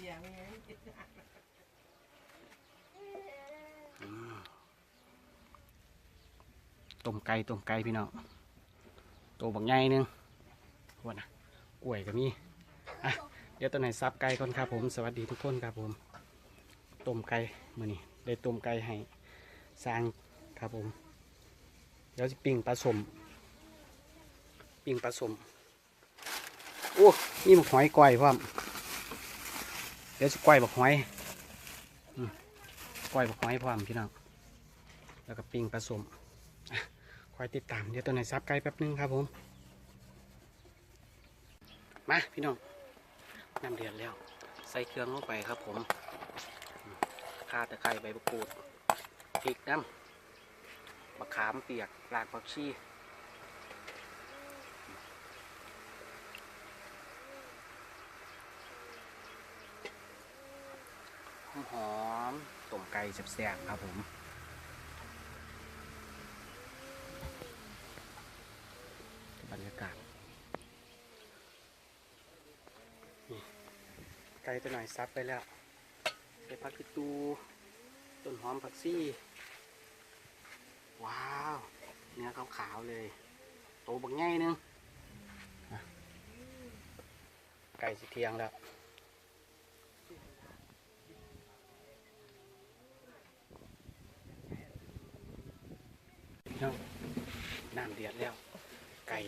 สียงไงต้มไก่ต้มไก่พี่น้องตัวบักใหญ่นึงว่านะกล้วยก็มีอะเดี๋ยวตัวไหนซับไก่ก่อนครับผม สวัสดีทุกคนครับผมต้มไก่มือนี้ได้ต้มไก่ให้สร้างครับผมเดี๋ยวจะปิ้งปลาสมปิ้งปลาสมโอ้นี่มันหอยก้อยพร้อม ดี๋ยวจะก้อยบักหอยก้อยบักหอยพร้อมพี่น้อง แล้วก็ปิ้งปลาสมคอยติดตามเดี๋ยวตัวไหนซับไก่แป๊บนึงครับผม มาพี่น้องน้ำเดือดแล้ว ใส่เครื่องลงไปครับผมข่าตะไคร้ใบมะกรูดพริกน้ำมะขามเปียกรากผักชี หอมๆต้มไก่แซ่บๆครับผมบรรยากาศนี่ไก่ตัวหน่อยซับไปแล้วใส่ผักกีตูต้นหอมผักซี่ ว้าว เนื้อขาวๆเลยโตบักง่ายนึงอะไก่สิเทียงแล้ว น้ำน้ำ เดือดแล้ว ไก่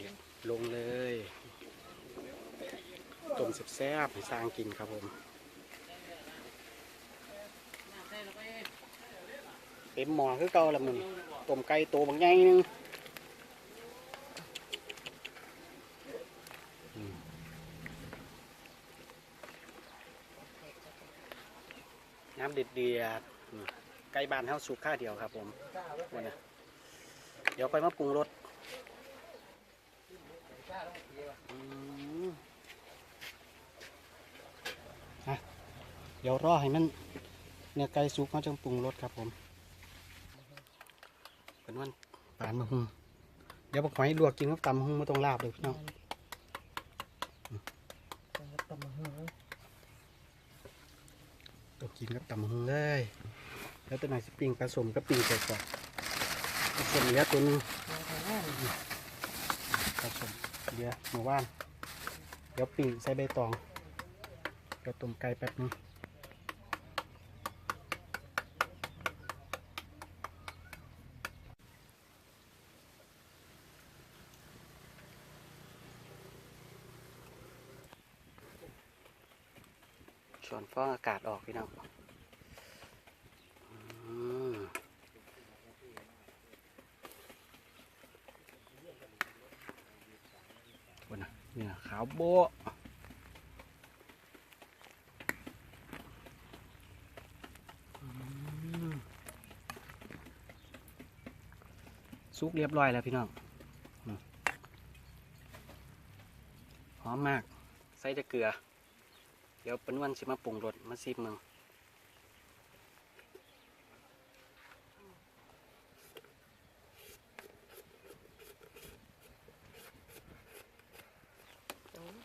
ลงเลยต้มแซ่บๆให้สร้างกินครับผมเต็มหม้อคือเก่าละมึงต้มไก่โตบางใหญ่หนึงอืมน้ำเดือดเดือดไก่บานเท่าสุกข้าเดียวครับผมวันนี้เดี๋ยวค่อยมาปรุงรส เดี๋ยวรอให้มันเนื้อไก่สุกเขาจึงปรุงรสครับผมเป็นวันปานมะฮุงเดี๋ยวบอกขอให้ลวกกินกับตำมะฮุงไม่ต้องลาบเลยพี่น้องตำมะฮึงลวกกินกับตำมะฮุงเลย แล้วตัวไหนสปริงผสมกับปิงใส่ก่อนผสมเหลือตัวนึงผสม เหลือหมูว่าน เดี๋ยวปิ่งใส่ใบตอง เดี๋ยวต้มไก่แป๊บนึงส่วนฟองอากาศออกพี่น้อง วนน่ะนี่นะขาวโบซุกเรียบร้อยแล้วพี่น้องหอมมาก ใส่แต่เกลือ เดี๋ยวเป็นวันสิมาปรุงรสมาซิมมึง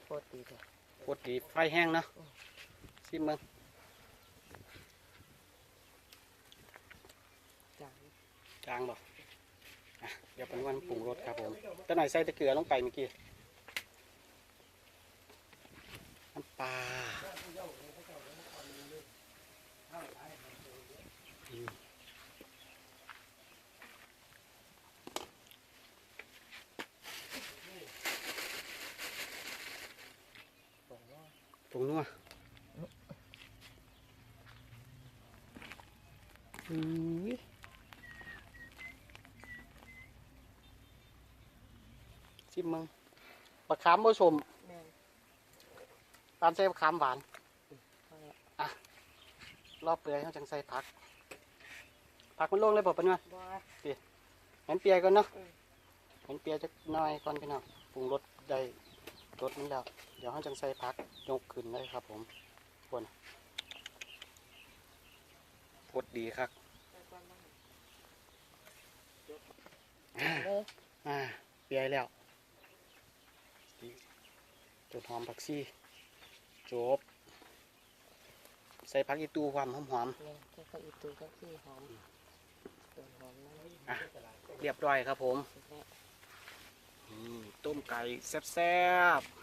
โคตรดีเลยโคตรดีไฟแห้งเนาะซิมมึงจางจางบ่อะเดี๋ยวเป็นวันปรุงรสครับผมตะหน่อยใส่ตะเกลือลงไปเมื่อกี้น้ำปลา งนัวอุ้ยชิมมึงปลาคามผสมแม่นปานใส่ปลาคามหวานพอแล้วรอบเปลือยเขาจังใส่ผัก ผักมันลงเลยบอกปะเนาะบ่เห็นเปียก่อนเนาะอืมเห็นเปียจะน้อยก่อนพี่น้องปรุงรสได้ รสนี้แล้ว เดี๋ยวเขาจังใส่ผักยกขึ้นเลยครับ ผมบนพดดีครับเลยอ่าเปียแล้วจุดหอมผักชีจบ ใส่ผักอีตูความหอมเนี่ยแค่ก็อีตูก็คือหอมต้นหอมนะๆอะเรียบร้อยครับผมเสร็จแล้ว นี่ต้มไก่แซ่บๆ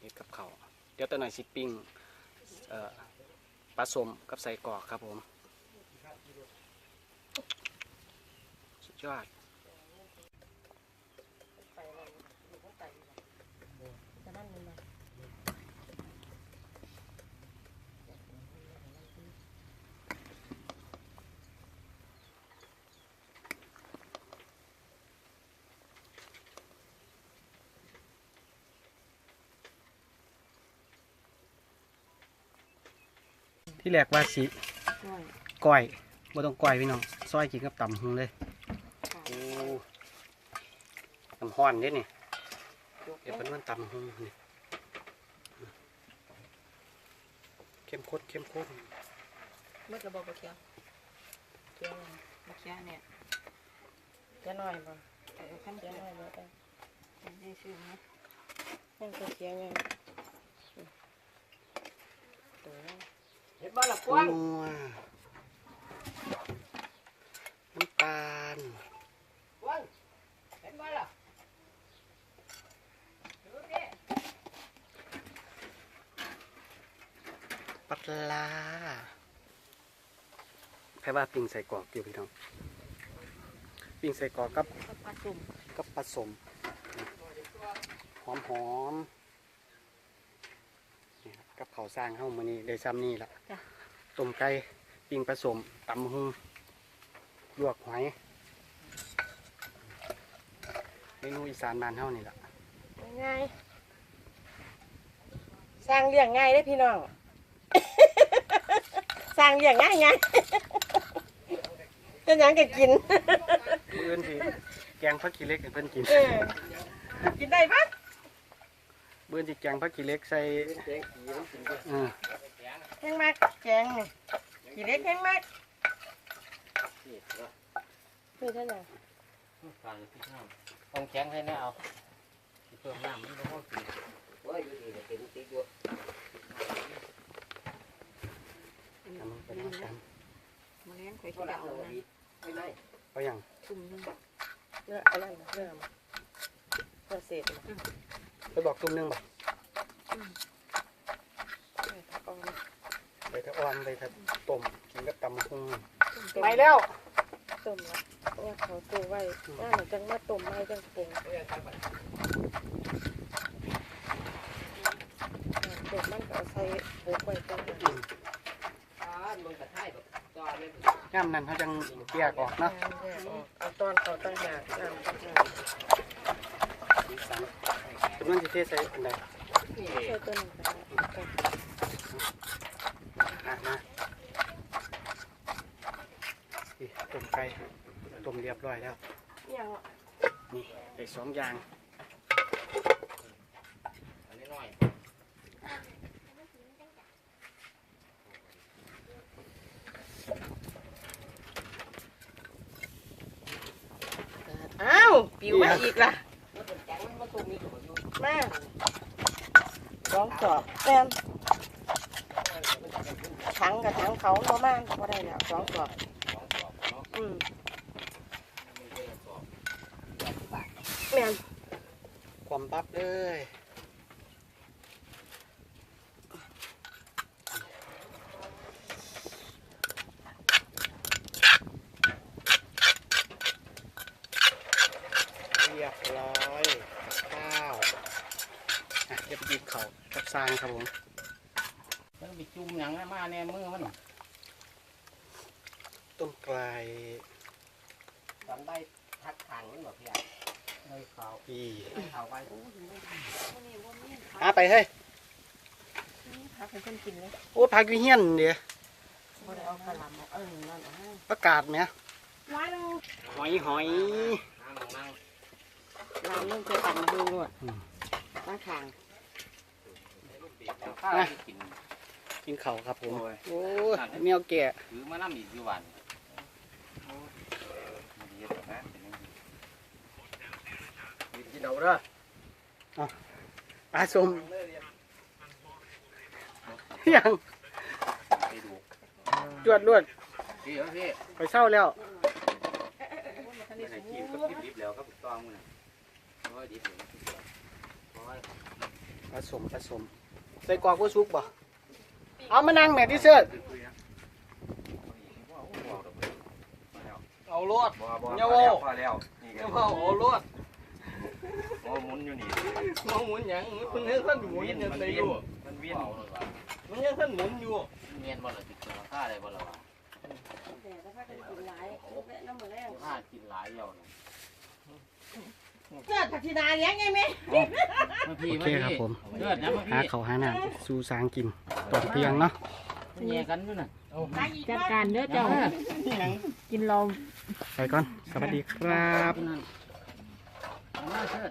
เฮ็ดกับเขาเดี๋ยวตัวหน่อยสิปิ้งปลาสมกับใส่กอกครับผม สุดยอดจะนั่นมันม ที่แรกว่าสิช่วยก้อยบ่ต้องก้อยพี่น้องซอยกินกับตำหงเลยค่ะโอ้น้ำห้อนเด้นี่ยกเดี๋ยวแล้เป็นวันตำหงนี่เข้มข้นเข้มข้นเมื่อกระบอกบะเขียวเขียวอะไรบะเขียวเนี่ยเขียวหน่อยบ่เออขั้นเขียวหน่อยบ่ได้ได้ซื้อไหมยังก็เขียวยังตัว เห็นบ้านละกนัว้างวน้ำตาลกว้างเห็นบ้านละปลาร้าแค่ว่าปิ้งใส่กรอกอยู่พี่น้องปิ้งใส่กรอกกับข้าวปลาสุ่มกับผสมหอมหอม ๆนี่ครับกับข้าวสร้างเฮ้ามานี่ได้ซ้ำนี่ละจ้ะ ต้มไก่ปิ้งผสมตำหุงลวกหอยเมนูอีสานบ้านเฮ้านี่ละง่ายสร้างเลี้ยงง่ายได้พี่น้อง สร้างเลี้ยงง่ายไงจะยังก็กิน มื้ออื่นสิแกงผักขี้เหล็กให้เพิ่นกิน เออกินได้ปะ มื้ออื่นสิแกงผักขี้เหล็กใส่แกงขี้มันกินด้วยเออแห้งมากแกงนี่กี่เล็กแห้งมากนี่เนาะคือเท่าไหร่ฟังพี่น้องเอาแข็งให้แน่เอาสิเพิ่มน้ำมันก็ต้องกินโอ้ยอยู่ดีก็เป็นติ๊กอยู่ทำเป็นน้ำกันมาเลี้ยงข่อยก็ขี้รัดากวเอานะดีไม่ได้เอาอย่างชุ่มนึงเนื้ออะไรนะเนื้อมันเนื้อเศษนะ ไปบอกตุ้มหนึงบ่เนื้อตะกอนไปถ้าอ่อนไปถ้าต้มกินกับตำหุงต้มไปแล้วต้มละเพราะว่าเขาตัวไว้ว่าหนูจังมาต้มไว้จังปรุงเด็กมันก็เอาใส่โขกไว้จังอืมอ่ามึงกระท่ายแบบจอเลยย่ามนั้นเขาจังแยกออกเนาะเอาตอนเขาตั้งหากน้ำตั้งหาก สีสันตุ้มนั้นสิเทใส่อันใดนี่ใส่ตัวนึงไปอะมาต้มไก่ต้มเรียบร้อยแล้วนี่ได้สองอย่างอันนี้น้อยอ้าว ปิวมาอีกล่ะ มาสองจอบแต้มถังกับถังเขาบ่มากก็ได้แล้วสองจอบสองสอบเนาะอืมบแม่นความปั๊บเลยเรียบร้อยข้า เดี๋ยวไปหยิบเขาวกับซางครับผมมันมีจุ่มหยังมาแน่มือมันต้มไก่ทำได้ทักทางมันแบบพี่อะเลยเขาอีเขาไปหาไปเฮ้ยพักให้เพิ่นกินเลยโอ้พักวิเฮียนเดี๋ยวบ่ได้เอากระหลำเอาเออนั่นเอาให้ประกาศไหมว้ายลูกหอยหอยน้ำนั่งน้ำนึ่งเคยตัดมาดูด้วยอืม ตั้งขางข้าวที่กินกินเขาวครับผมโอ้ยโอ้ยแมวแก่ถือมาน้ำอีกอยู่วันดีเลยนะกินเอาเด้อปลาส้มยังไปดูจวดลวดพี่เอาพี่ไปเศร้าแล้วไม่ได้กินก็ดิบๆแล้วครับตองมันโอ้ยดิบเลยโอ้ย ผสมผสมใส่กรอกก็สุกบ่เอามานั่งแม่ที่เสื้อเอาลวดบ่บ่อย่าพเว้าอแล้วนี่เอาก็เอาลวดโอ้หมุนอยู่นี่มองหมุนหยังคุณเห็นท่านหมุนยังไงอยู่มันเวียนมันยังท่านหมุนอยู่เมียนบ่ล่ะติดตัวค่าอะไรบ่ล่ะวะแต่ถ้าพากันกินหลายแวะน้ำมือแรงค่ากินหลายแล้วนะ เจ้าทักษิณาเลี้ยงไงไหมมาพี่โอมาเคพี่ครับผมเลือดนะมาหาพี่เขาวหาน้ำสู่สางกินตอนเที่ยงเนาะแย่กันด้วยน่ะจัดการเด้อเจ้า กินเรา ไปก่อน สวัสดีครับเอามาเชิด